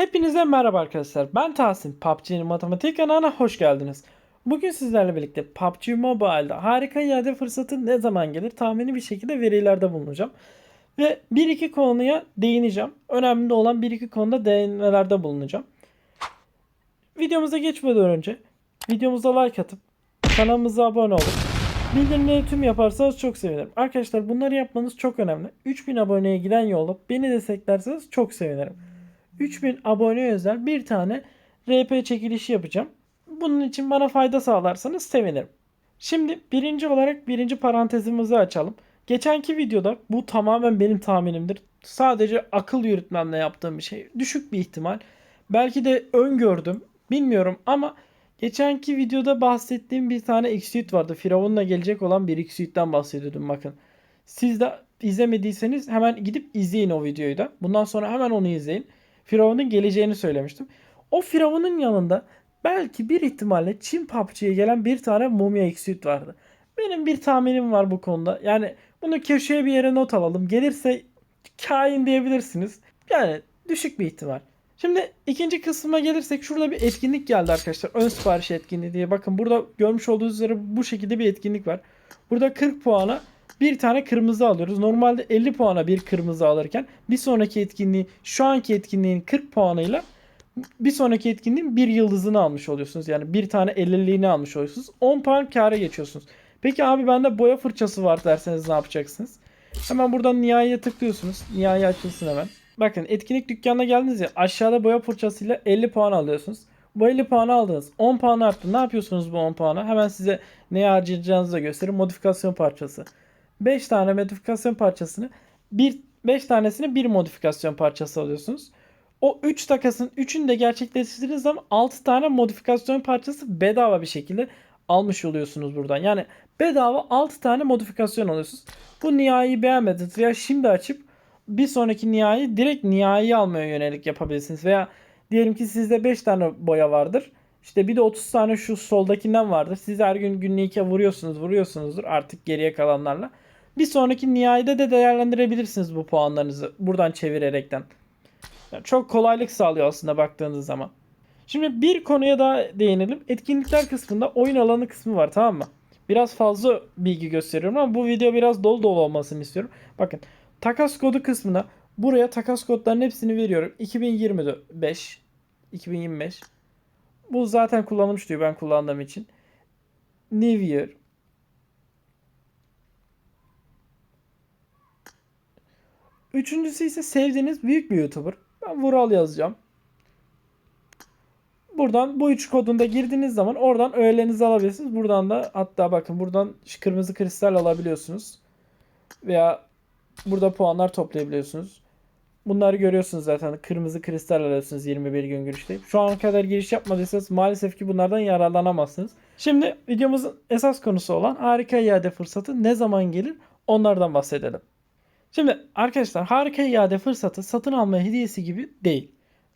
Hepinize merhaba arkadaşlar. Ben Tahsin. PUBG'nin matematik kanalına hoş geldiniz. Bugün sizlerle birlikte PUBG Mobile'da harika iade fırsatı ne zaman gelir tahmini bir şekilde verilerde bulunacağım. Ve bir iki konuya değineceğim. Önemli olan bir iki konuda değinmelerde bulunacağım. Videomuza geçmeden önce videomuza like atıp kanalımıza abone olup bildirimleri tüm yaparsanız çok sevinirim. Arkadaşlar bunları yapmanız çok önemli. 3000 aboneye giden yolu beni desteklerseniz çok sevinirim. 3000 abone özel bir tane RP çekilişi yapacağım. Bunun için bana fayda sağlarsanız sevinirim. Şimdi birinci olarak birinci parantezimizi açalım. Geçenki videoda bu tamamen benim tahminimdir. Sadece akıl yürütmemle yaptığım bir şey. Düşük bir ihtimal. Belki de öngördüm. Bilmiyorum ama geçenki videoda bahsettiğim bir tane X-Suite vardı. Firavun'la gelecek olan bir X-Suite'den bahsediyordum bakın. Siz de izlemediyseniz hemen gidip izleyin o videoyu da. Bundan sonra hemen onu izleyin. Firavun'un geleceğini söylemiştim. O Firavun'un yanında belki bir ihtimalle Çin PUBG'ye gelen bir tane Mumya Exit vardı. Benim bir tahminim var bu konuda. Yani bunu köşeye bir yere not alalım. Gelirse kain diyebilirsiniz. Yani düşük bir ihtimal. Şimdi ikinci kısma gelirsek şurada bir etkinlik geldi arkadaşlar. Ön sipariş etkinliği diye. Bakın burada görmüş olduğunuz üzere bu şekilde bir etkinlik var. Burada 40 puana bir tane kırmızı alıyoruz. Normalde 50 puana bir kırmızı alırken bir sonraki etkinliği şu anki etkinliğin 40 puanıyla bir sonraki etkinliğin bir yıldızını almış oluyorsunuz. Yani bir tane 50'liğini almış oluyorsunuz. 10 puan kâra geçiyorsunuz. Peki abi bende boya fırçası var derseniz ne yapacaksınız? Hemen buradan nihaiye tıklıyorsunuz. Nihai açılsın hemen. Bakın etkinlik dükkanına geldiniz ya aşağıda boya fırçasıyla 50 puan alıyorsunuz. Bu 50 puanı aldınız. 10 puan arttı. Ne yapıyorsunuz bu 10 puanı? Hemen size neye harcayacağınızı da göstereyim. Modifikasyon parçası. 5 tane modifikasyon parçasını bir 5 tanesini bir modifikasyon parçası alıyorsunuz. O 3 takasın 3'ünü de gerçekleştirdiğiniz zaman 6 tane modifikasyon parçası bedava bir şekilde almış oluyorsunuz buradan. Yani bedava 6 tane modifikasyon alıyorsunuz. Bu nihai beğenmediniz veya şimdi açıp bir sonraki nihai direkt nihai almaya yönelik yapabilirsiniz. Veya diyelim ki sizde 5 tane boya vardır. İşte bir de 30 tane şu soldakinden vardır. Siz her gün günlüğe vuruyorsunuz vuruyorsunuzdur artık geriye kalanlarla. Bir sonraki nihayede de değerlendirebilirsiniz bu puanlarınızı buradan çevirerekten. Yani çok kolaylık sağlıyor aslında baktığınız zaman. Şimdi bir konuya daha değinelim. Etkinlikler kısmında oyun alanı kısmı var tamam mı? Biraz fazla bilgi gösteriyorum ama bu video biraz dolu dolu olmasını istiyorum. Bakın takas kodu kısmına buraya takas kodlarının hepsini veriyorum. 2025 2025 bu zaten kullanılmış diyor ben kullandığım için. New Year Üçüncüsü ise sevdiğiniz büyük bir YouTuber. Ben Vural yazacağım. Buradan bu üç kodunda girdiğiniz zaman oradan öğelerinizi alabilirsiniz. Buradan da hatta bakın buradan kırmızı kristal alabiliyorsunuz. Veya burada puanlar toplayabiliyorsunuz. Bunları görüyorsunuz zaten. Kırmızı kristal alıyorsunuz 21 gün girişte. Şu ana kadar giriş yapmadıysanız maalesef ki bunlardan yararlanamazsınız. Şimdi videomuzun esas konusu olan harika iade fırsatı ne zaman gelir onlardan bahsedelim. Şimdi arkadaşlar harika iade fırsatı satın alma hediyesi gibi değil.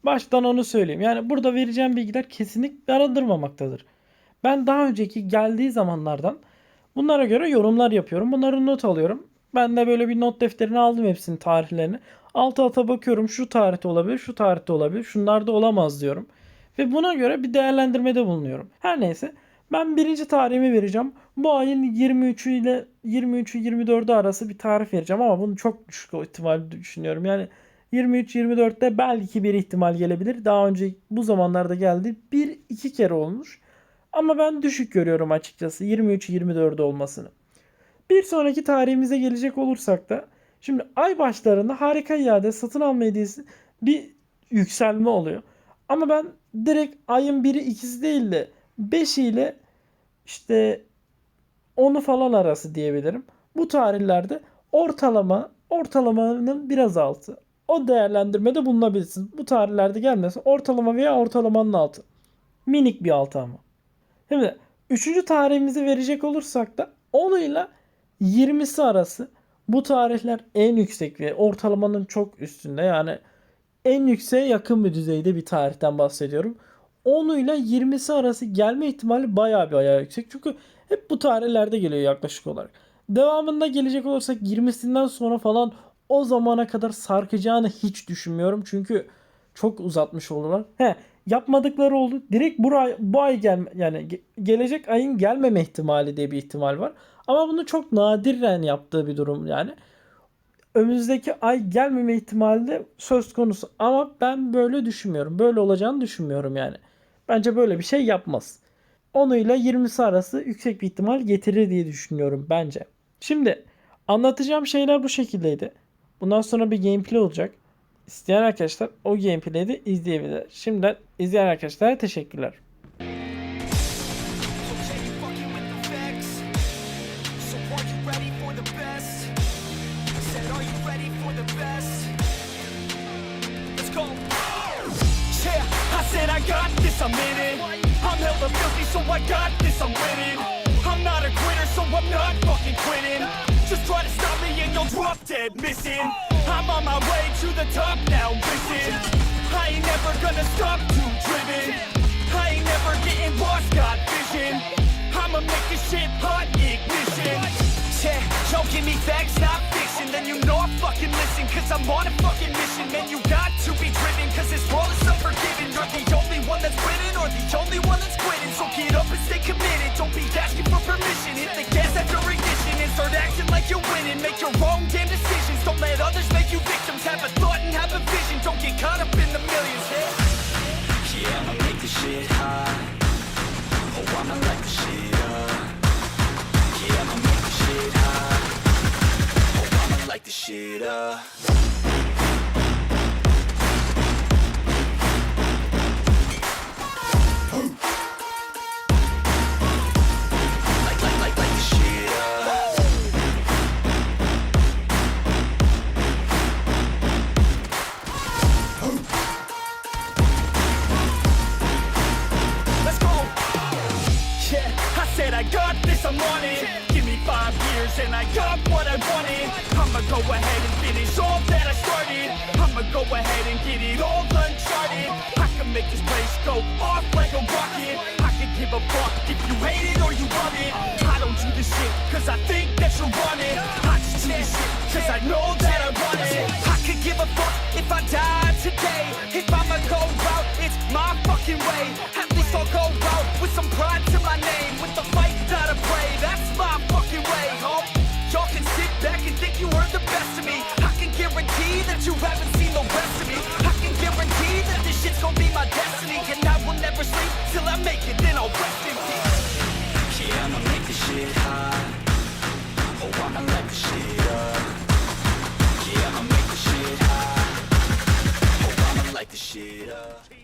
Baştan onu söyleyeyim. Yani burada vereceğim bilgiler kesinlikle arındırmamaktadır. Ben daha önceki geldiği zamanlardan bunlara göre yorumlar yapıyorum. Bunları not alıyorum. Ben de böyle bir not defterine aldım hepsinin tarihlerini. Alt alta bakıyorum şu tarihte olabilir, şu tarihte olabilir, şunlarda olamaz diyorum. Ve buna göre bir değerlendirmede bulunuyorum. Her neyse ben birinci tarihimi vereceğim. Bu ayın 23'ü ile 23'ü 24'ü arası bir tarih vereceğim ama bunu çok düşük ihtimal düşünüyorum. Yani 23-24'te belki bir ihtimal gelebilir. Daha önce bu zamanlarda geldi. Bir iki kere olmuş. Ama ben düşük görüyorum açıkçası 23-24'de olmasını. Bir sonraki tarihimize gelecek olursak da şimdi ay başlarında harika iade satın alma hediyesi bir yükselme oluyor. Ama ben direkt ayın biri ikisi değil de 5 ile işte 10'u falan arası diyebilirim. Bu tarihlerde ortalama ortalamanın biraz altı. O değerlendirmede bulunabilirsiniz. Bu tarihlerde gelmesin. Ortalama veya ortalamanın altı. Minik bir altı ama. Şimdi 3. tarihimizi verecek olursak da 10 ile 20'si arası bu tarihler en yüksek ve ortalamanın çok üstünde. Yani en yükseğe yakın bir düzeyde bir tarihten bahsediyorum. 10 ile 20'si arası gelme ihtimali bayağı bir ayağı yüksek. Çünkü hep bu tarihlerde geliyor yaklaşık olarak. Devamında gelecek olursak 20'sinden sonra falan o zamana kadar sarkacağını hiç düşünmüyorum. Çünkü çok uzatmış olurlar. He yapmadıkları oldu. Direkt bu ay, bu ay gel yani ge- gelecek ayın gelmeme ihtimali diye bir ihtimal var. Ama bunu çok nadiren yaptığı bir durum yani. Önümüzdeki ay gelmeme ihtimali de söz konusu. Ama ben böyle düşünmüyorum. Böyle olacağını düşünmüyorum yani. Bence böyle bir şey yapmaz. 10 ile 20'si arası yüksek bir ihtimal getirir diye düşünüyorum bence. Şimdi anlatacağım şeyler bu şekildeydi. Bundan sonra bir gameplay olacak. İsteyen arkadaşlar o gameplay'i de izleyebilir. Şimdiden izleyen arkadaşlara teşekkürler. Said I got this, I'm in it. I'm hella filthy, so I got this, I'm winning. I'm not a quitter, so I'm not fucking quitting. Just try to stop me and you'll drop dead missing. I'm on my way to the top now, listen. I ain't never gonna stop too driven. I ain't never getting lost, got vision. I'ma make this shit hot, ignition. Yeah, yo, give me facts, not fiction. Then you know I fucking listen, cause I'm on a fucking mission. Man, you got unforgiving. You're the only one that's winning, or the only one that's quitting. So get up and stay committed. Don't be asking for permission. Hit the gas after ignition and start acting like you're winning. Make your own damn decisions. Don't let others make you victims. Have a thought and have a vision. Don't get caught up in the millions. Yeah, yeah I'ma make this shit hot. Oh, I'ma light the shit up. Yeah, I'ma make this shit hot. Oh, I'ma light the shit up. Got this, I'm on it. Give me five years and I got what I wanted. I'ma go ahead and finish all that I started. I'ma go ahead and get it all uncharted. I can make this place go off like a rocket. I can give a fuck if you hate it or you love it. I don't do this shit cause I think that you want it. I just do this shit cause I know that I want it. I could give a fuck if I die today. If I'ma go out, it's my fucking way. At least I'll go out with some pride to my name. Shit hot. Oh, I'ma light the shit up. Yeah, I'ma make this shit hot. Oh, I'ma light the shit up.